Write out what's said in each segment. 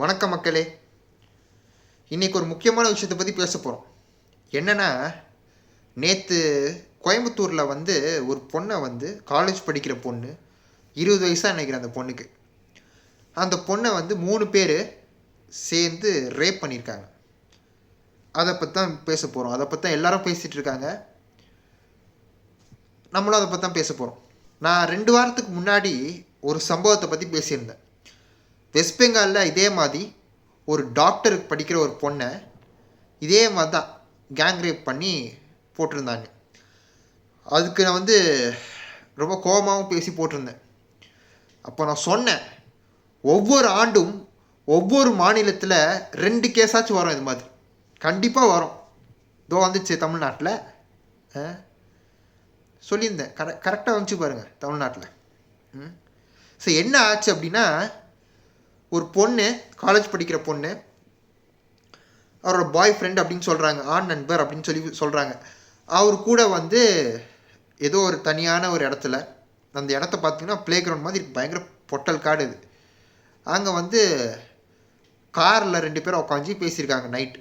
வணக்கம் மக்களே. இன்னைக்கு ஒரு முக்கியமான விஷயத்தை பற்றி பேச போகிறோம் என்னென்னா நேற்று கோயம்புத்தூரில் வந்து ஒரு பொண்ணை வந்து காலேஜ் படிக்கிற பொண்ணு இருபது வயசாக நினைக்கிறேன் அந்த பொண்ணுக்கு. அந்த பொண்ணை வந்து மூணு பேர் சேர்ந்து ரேப் பண்ணியிருக்காங்க. அதை பற்றி தான் பேச போகிறோம் அதை பற்றி தான் எல்லாரும் பேசிகிட்டு இருக்காங்க. நம்மளும் அதை பற்றி தான் பேச போகிறோம் நான் ரெண்டு வாரத்துக்கு முன்னாடி ஒரு சம்பவத்தை பற்றி பேசியிருந்தேன். வெஸ்ட் பெங்காலில் இதே மாதிரி ஒரு டாக்டருக்கு படிக்கிற ஒரு பொண்ணை இதே மாதிரி தான் கேங் ரேப் பண்ணி போட்டிருந்தாங்க. அதுக்கு நான் வந்து ரொம்ப கோபமாகவும் பேசி போட்டிருந்தேன். அப்போ நான் சொன்னேன் ஒவ்வொரு ஆண்டும் ஒவ்வொரு மாநிலத்தில் ரெண்டு கேஸாச்சும் வரும் இது மாதிரி. கண்டிப்பாக வரும். இதோ வந்துச்சு தமிழ்நாட்டில். ஆ? சொல்லியிருந்தேன். கரெ கரெக்டாக வந்துச்சு பாருங்கள் தமிழ்நாட்டில். ம்? ஸோ என்ன ஆச்சு அப்படின்னா ஒரு பொண்ணு காலேஜ் படிக்கிற பொண்ணு அவரோட பாய் ஃப்ரெண்ட் அப்படின்னு சொல்கிறாங்க ஆண் நண்பர் அப்படின்னு சொல்லி சொல்கிறாங்க அவர் கூட வந்து ஏதோ ஒரு தனியான ஒரு இடத்துல அந்த இடத்த பார்த்தீங்கன்னா ப்ளே கிரவுண்ட் மாதிரி பயங்கர பொட்டல் காடு இது. அங்கே வந்து காரில் ரெண்டு பேரும் உட்காந்து பேசியிருக்காங்க நைட்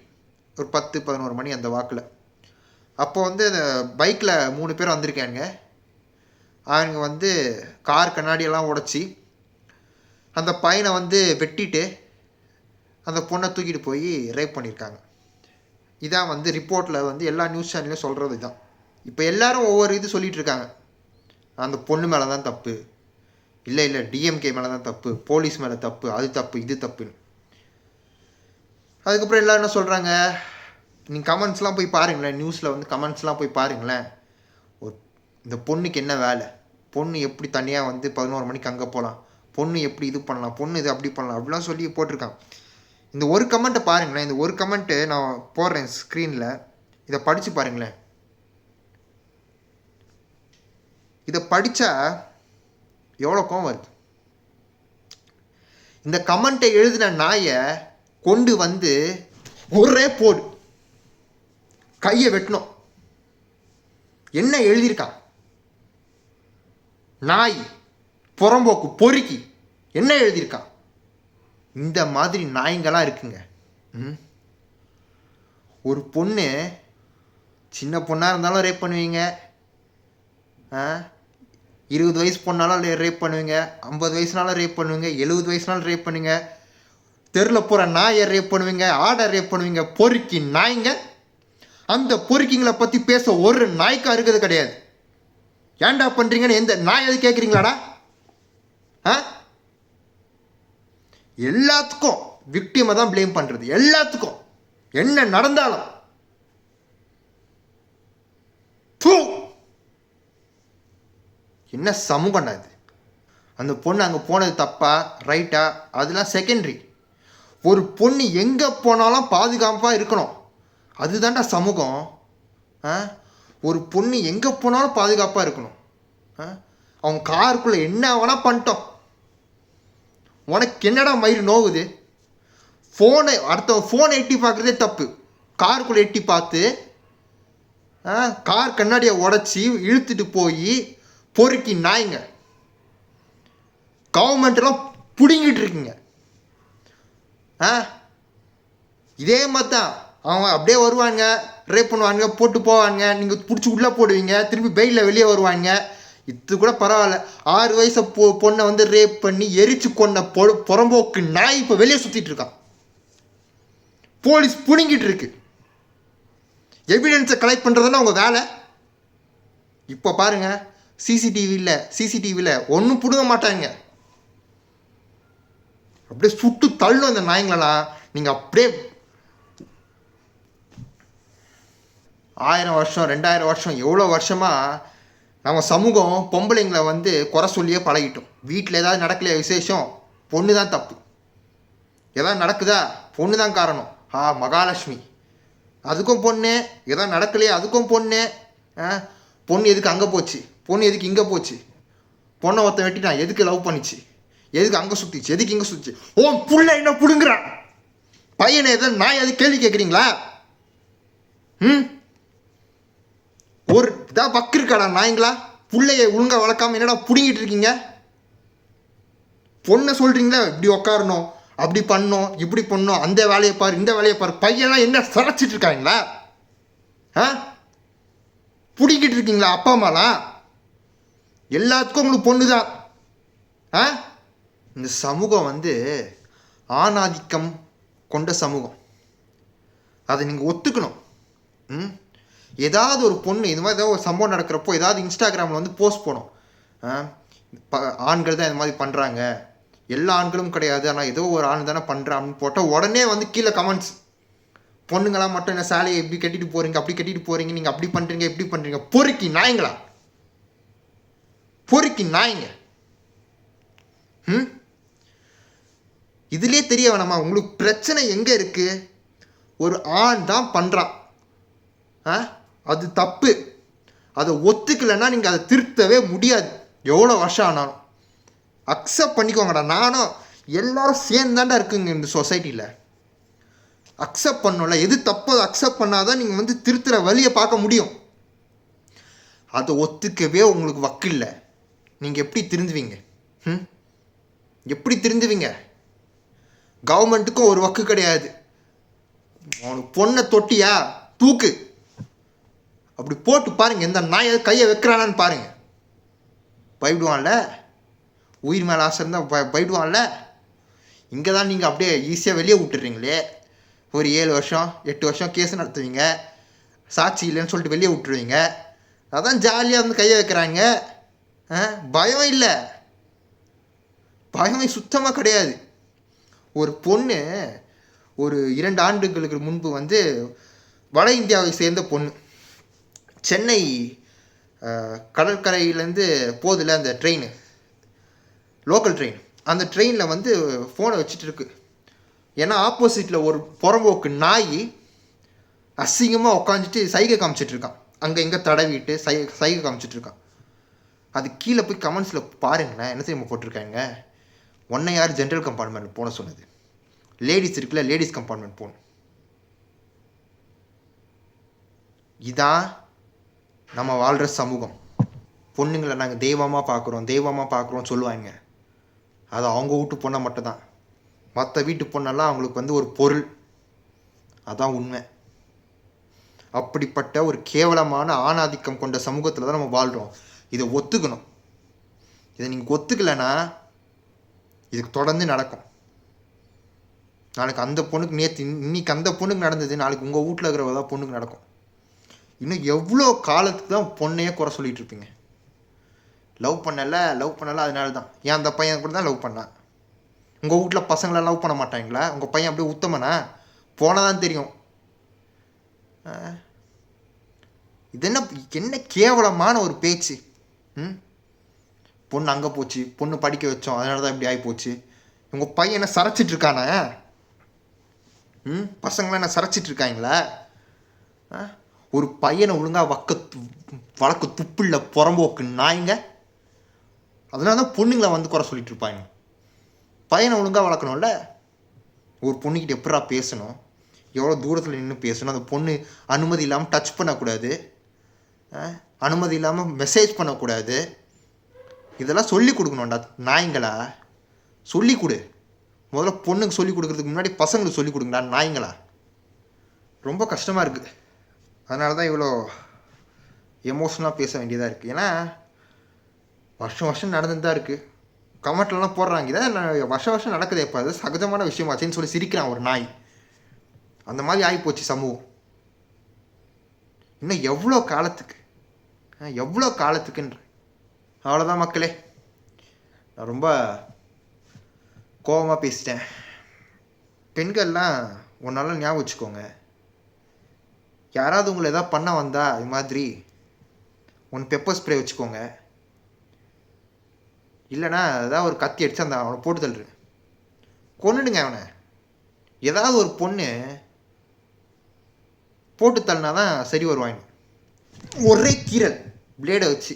ஒரு பத்து பதினோரு மணி அந்த வாக்கில். அப்போ வந்து அந்த பைக்கில் மூணு பேர் வந்திருக்காங்க அவங்க வந்து கார் கண்ணாடியெல்லாம் உடச்சி அந்த பையனை வந்து வெட்டிட்டு அந்த பொண்ணை தூக்கிட்டு போய் ரேப் பண்ணியிருக்காங்க. இதான் வந்து ரிப்போர்ட்டில் வந்து எல்லா நியூஸ் சேனல்லையும் சொல்கிறது தான் இப்போ எல்லாரும் ஒவ்வொரு இது சொல்லிகிட்டு இருக்காங்க அந்த பொண்ணு மேலே தான் தப்பு. இல்லை இல்லை டிஎம்கே மேலே தான் தப்பு. போலீஸ் மேலே தப்பு. அது தப்பு இது தப்புன்னு. அதுக்கப்புறம் எல்லோரும் என்ன சொல்கிறாங்க நீங்கள் கமெண்ட்ஸ்லாம் போய் பாருங்களேன். நியூஸில் வந்து கமெண்ட்ஸ்லாம் போய் பாருங்களேன். ஒரு இந்த பொண்ணுக்கு என்ன வேலை? பொண்ணு எப்படி தனியாக வந்து பதினோரு மணிக்கு அங்கே போகலாம் பொண்ணு எப்படி இது பண்ணலாம் பொண்ணு இது அப்படி பண்ணலாம் அப்படிலாம் சொல்லி போட்டிருக்கான் இந்த ஒரு கமெண்ட்டை பாருங்களேன் இந்த ஒரு கமெண்ட்டு நான் போடுறேன் ஸ்க்ரீனில் இதை படித்து பாருங்களேன். இதை படித்தா எவ்வளோ கோவம் வருது? இந்த கமெண்ட்டை எழுதின நாயை கொண்டு வந்து ஒரே போடு. கையை வெட்டணும். என்ன எழுதியிருக்கான்? நாய் புறம்போக்கு பொறுக்கி. என்ன எழுதியிருக்கான்? இந்த மாதிரி நாய்ங்களாம் இருக்குங்க. ம்? ஒரு பொண்ணு சின்ன பொண்ணாக இருந்தாலும் ரேப் பண்ணுவீங்க. ஆ? இருபது வயசு பொண்ணாலும் ரேப் பண்ணுவீங்க. ஐம்பது வயசுனாலும் ரேப் பண்ணுவீங்க. எழுபது வயசுனாலும் ரேப் பண்ணுவீங்க. தெருவில் போகிற நாயை ரேப் பண்ணுவீங்க. ஆடை ரேப் பண்ணுவீங்க. பொறுக்கி நாய்ங்க. அந்த பொறுக்கிங்களை பற்றி பேச ஒரு நாய்க்கா இருக்கிறது கிடையாது. ஏன்டா பண்ணுறீங்கன்னு எந்த நாய் அது கேட்குறீங்களாடா ஆ? எல்லாத்துக்கும் விக்டிமை தான் ப்ளேம் பண்ணுறது எல்லாத்துக்கும். என்ன நடந்தாலும். என்ன சமூகம்டா இது? அந்த பொண்ணு அங்கே போனது தப்பா ரைட்டா? அதெல்லாம் செகண்டரி ஒரு பொண்ணு எங்கே போனாலும் பாதுகாப்பாக இருக்கணும். அதுதான்டா சமூகம். ஆ? ஒரு பொண்ணு எங்கே போனாலும் பாதுகாப்பாக இருக்கணும். ஆ? காருக்குள்ளே என்ன வேணால் பண்ணிட்டோம். உனக்கு என்னடா மயிறு நோவுது? ஃபோனை அடுத்த ஃபோனை எட்டி பார்க்குறதே தப்பு. காருக்குள்ளே எட்டி பார்த்து ஆ கார் கண்ணாடியை உடச்சி இழுத்துட்டு போய் பொறுக்கி நாய்ங்க. கவர்மெண்ட்டெல்லாம் பிடுங்கிட்டு இருக்குங்க. ஆ இதே மாதிரி தான் அவங்க அப்படியே வருவாங்க ரேப் பண்ணுவாங்க போட்டு போவாங்க நீங்கள் பிடிச்சி உள்ளே போடுவீங்க திரும்பி பெயிலில் வெளியே வருவாங்க இது கூட பரவாயில்ல. ஆறு வயசு பொ பொண்ணை வந்து ரேப் பண்ணி எரிச்சு கொண்ட பொ புறம்போக்கு நாய் இப்போ வெளியே சுற்றிட்டு இருக்கான் போலீஸ் புடுங்கிட்டு இருக்கு. எவிடன்ஸை கலெக்ட் பண்ணுறதுன்னா உங்கள் வேலை. இப்போ பாருங்கள் சிசிடிவியில் சிசிடிவியில் ஒன்றும் பிடுங்க மாட்டாங்க. அப்படியே சுட்டு தள்ளும் இந்த நாய்ங்களெல்லாம். நீங்கள் அப்படியே ஆயிரம் வருஷம் ரெண்டாயிரம் வருஷம் எவ்வளோ வருஷமாக நம்ம சமூகம் பொம்பளைங்களை வந்து குறை சொல்லியே பழகிட்டோம். வீட்டில் ஏதாவது நடக்கலையா விசேஷம் பொண்ணு தான் தப்பு. எதாவது நடக்குதா? பொண்ணு தான் காரணம். ஆ மகாலட்சுமி. அதுக்கும் பொண்ணு. எதாவது நடக்கலையா? அதுக்கும் பொண்ணு. ஆ பொண்ணு எதுக்கு அங்கே போச்சு? பொண்ணு எதுக்கு இங்கே போச்சு? பொண்ணை ஒருத்தன் நான் எதுக்கு லவ் பண்ணிச்சு? எதுக்கு அங்கே சுற்றிச்சு எதுக்கு இங்கே சுற்றிச்சு ஓ புள்ள என்ன பிடுங்குறான் பையனை எதை நான் எது கேள்வி கேட்குறீங்களா ம்? ஒரு இதா பக்கு இருக்காடா நாய்ங்களா? பிள்ளைய ஒழுங்கா வளர்க்காம என்னடா புடுங்கிட்டு இருக்கீங்க? பொண்ணை சொல்கிறீங்களா இப்படி உக்காரணும் அப்படி பண்ணோம் இப்படி பண்ணோம் அந்த வேலையை பாரு இந்த வேலையை பாரு. பையன்லாம் என்ன சளைச்சிட்டு இருக்காங்களா? ஆ? பிடிக்கிட்டு இருக்கீங்களா அப்பா அம்மாலாம்? எல்லாத்துக்கும் உங்களுக்கு பொண்ணு தான் ஆ? இந்த சமூகம் வந்து ஆணாதிக்கம் கொண்ட சமூகம். அதை நீங்கள் ஒத்துக்கணும். ம்? ஏதாவது ஒரு பொண்ணு இந்த மாதிரி ஏதாவது ஒரு சம்பவம் நடக்கிறப்போ ஏதாவது இன்ஸ்டாகிராமில் வந்து போஸ்ட் போடும். ஆ, ப- ஆண்கள் தான் இந்த மாதிரி பண்ணுறாங்க எல்லா ஆண்களும் கிடையாது ஆனால் ஏதோ ஒரு ஆண் தானே பண்ணுறான் போட்டால் உடனே வந்து கீழே கமெண்ட்ஸ் பொண்ணுங்களாம் மட்டும் என்ன சாலையை எப்படி கட்டிட்டு போகிறீங்க அப்படி கட்டிட்டு போகிறீங்க நீங்கள் அப்படி பண்ணுறீங்க இப்படி பண்ணுறீங்க பொறுக்கி நாய்ங்களா? பொறுக்கி நாய்ங்க. ம்? இதுலேயே தெரிய வேணாமா? உங்களுக்கு பிரச்சனை எங்கே இருக்குது ஒரு ஆண் தான் பண்ணுறான் ஆ? அது தப்பு. அதை ஒத்துக்கலைன்னா நீங்கள் அதை திருத்தவே முடியாது. எவ்வளோ வருஷம் ஆனாலும். அக்செப்ட் பண்ணிக்கோங்கடா. நானும் எல்லாரும் சேர்ந்தாண்டா இருக்குங்க இந்த சொசைட்டியில் அக்செப்ட் பண்ணல எது தப்போ அதை அக்செப்ட் பண்ணாதான் நீங்கள் வந்து திருத்துற வழியை பார்க்க முடியும். அதை ஒத்துக்கவே உங்களுக்கு வக்கு இல்லை நீங்கள் எப்படி திருந்துவீங்க? ம்? எப்படி திருந்துவீங்க? கவர்மெண்ட்டுக்கும் ஒரு வக்கு கிடையாது. அவனுக்கு பொண்ணை தொட்டியா? தூக்கு. அப்படி போட்டு பாருங்கள் எந்த நாயை கையை வைக்கிறானான்னு பாருங்கள் பயப்படுவான்ல? உயிர் மேலே ஆசை இருந்தால் ப பயப்படுவான்ல? இங்கே தான் நீங்கள் அப்படியே ஈஸியாக வெளியே விட்டுறீங்களே. ஒரு ஏழு வருஷம் எட்டு வருஷம் கேஸ் நடத்துவீங்க. சாட்சி இல்லைன்னு சொல்லிட்டு வெளியே விட்டுருவீங்க. அதான் ஜாலியாக வந்து கையை வைக்கிறாங்க. ஆ, பயம் இல்லை. பயம் சுத்தமாக கிடையாது. ஒரு பொண்ணு ஒரு இரண்டு ஆண்டுகளுக்கு முன்பு வந்து வட இந்தியாவை சேர்ந்த பொண்ணு. சென்னை கடற்கரையிலேருந்து போதில் அந்த ட்ரெயின் லோக்கல் ட்ரெயின் அந்த ட்ரெயினில் வந்து ஃபோனை வச்சுட்டு இருக்கு ஏன்னா ஆப்போசிட்டில் ஒரு புறம்போக்கு நாய் அசிங்கமாக உட்காந்துட்டு சைகை காமிச்சிட்ருக்கான். அங்கே இங்கே தடவிட்டு சை சைகை காமிச்சிட்ருக்கான். அது கீழே போய் கமெண்ட்ஸில் பாருங்களேன் என்ன தெரியுமா போட்டிருக்காங்க? ஒன்றை யார் ஜென்ரல் கம்பார்ட்மெண்ட் போன சொன்னது? லேடிஸ் இருக்குல்ல லேடிஸ் கம்பார்ட்மெண்ட் போகணும் இதான் நம்ம வாழ்கிற சமூகம். பொண்ணுங்களை நாங்கள் தெய்வமாக பார்க்குறோம் தெய்வமாக பார்க்குறோம் சொல்லுவாங்க. அது அவங்க வீட்டு பொண்ணை மட்டும்தான். மற்ற வீட்டு பொண்ணெல்லாம் அவங்களுக்கு வந்து ஒரு பொருள். அதான் உண்மை. அப்படிப்பட்ட ஒரு கேவலமான ஆணாதிக்கம் கொண்ட சமூகத்தில் தான் நம்ம வாழ்கிறோம் இதை ஒத்துக்கணும். இதை நீங்கள் ஒத்துக்கலைன்னா இதுக்கு தொடர்ந்து நடக்கும். நாளைக்கு அந்த பொண்ணுக்கு நேற்று இன்னைக்கு அந்த பொண்ணுக்கு நடந்தது நாளைக்கு உங்கள் வீட்டில் இருக்கிறவ தான் பொண்ணுக்கு நடக்கும். இன்னும் எவ்வளோ காலத்துக்கு தான் பொண்ணையே குறை சொல்லிட்டு இருப்பீங்க? லவ் பண்ணல லவ் பண்ணல அதனால தான் ஏன் அந்த பையன் கூட தான் லவ் பண்ணான் உங்கள் வீட்டில் பசங்களை லவ் பண்ண மாட்டாங்களா? உங்கள் பையன் அப்படியே உத்தமனா? போனால் தான் தெரியும். ஆ. இது என்ன என்ன கேவலமான ஒரு பேச்சு. ம்? பொண்ணு அங்கே போச்சு பொண்ணு படிக்க வச்சோம் அதனால தான் இப்படி ஆகி போச்சு. உங்கள் பையன் என்ன சரைச்சிட்டு இருக்கானே? ம்? பசங்களாம் என்ன சரைச்சிட்டு இருக்காங்களா? ஆ? ஒரு பையனை ஒழுங்காக வக்க து- வளர்க்க துப்பில்ல புறம்போக்கு நாய்ங்க. அதனால தான் பொண்ணுங்களை வந்து குறை சொல்லிட்டு இருப்பாங்க. பையனை ஒழுங்காக வளர்க்கணும்ல? ஒரு பொண்ணுக்கிட்ட எப்படா பேசணும்? எவ்வளோ தூரத்தில் நின்று பேசணும்? அந்த பொண்ணு அனுமதி இல்லாமல் டச் பண்ணக்கூடாது. ஆ? அனுமதி இல்லாமல் மெசேஜ் பண்ணக்கூடாது. இதெல்லாம் சொல்லி கொடுக்கணும்டா நாய்ங்களா? சொல்லி கொடு. முதல்ல பொண்ணுக்கு சொல்லி கொடுக்குறதுக்கு முன்னாடி பசங்களுக்கு சொல்லி கொடுங்கடா நாய்ங்களா? ரொம்ப கஷ்டமாக இருக்குது அதனால தான் இவ்வளோ எமோஷனலாக பேச வேண்டியதாக இருக்குது ஏன்னா வருஷம் வருஷம் நடந்துட்டு தான் இருக்குது கமெண்ட்லலாம் போடுறாங்க இதான் நான் வருஷம் வருஷம் நடக்குது இப்போ அது சகஜமான விஷயமாச்சுன்னு சொல்லி சிரிக்கிறான் ஒரு நாய். அந்த மாதிரி ஆகிப்போச்சு சமூகம். இன்னும் எவ்வளோ காலத்துக்கு? ஆ, எவ்வளோ காலத்துக்குன்ற? அவ்வளோதான் மக்களே. நான் ரொம்ப கோபமாக பேசிட்டேன். பெண்கள்லாம் ஒன்றால் ஞாபகம் வச்சுக்கோங்க. யாராவது உங்களை எதாவது பண்ண வந்தா இது மாதிரி ஒன்று பெப்பர் ஸ்ப்ரே வச்சுக்கோங்க. இல்லைனா ஏதாவது ஒரு கத்தி அடிச்சு அந்த அவனை போட்டு தள்ளுரு. கொன்னுடுங்க அவனை. ஏதாவது ஒரு பொண்ணு போட்டு தள்ளினா தான் சரி வருவாங்க ஒரே கீரல் பிளேடை வச்சு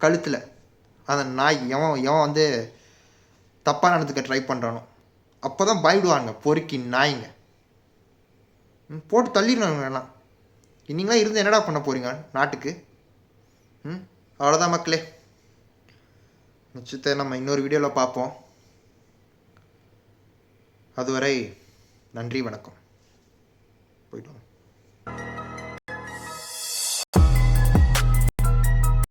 கழுத்தில். அந்த நாய் எவன் எவன் வந்து தப்பாக நடந்துக்க ட்ரை பண்ணுறானோ அப்போ தான் பயப்படுவாங்க பொறுக்கி நாய்ங்க. ம், போட்டு தள்ளிடணும் வேணாம் நீங்களாம் இருந்து என்னடா பண்ண போகிறீங்க நாட்டுக்கு? ம் அவ்வளோதான் மக்களே. நிச்சயத்தை நம்ம இன்னொரு வீடியோவில் பார்ப்போம். அதுவரை நன்றி வணக்கம். போயிட்டு வாங்க.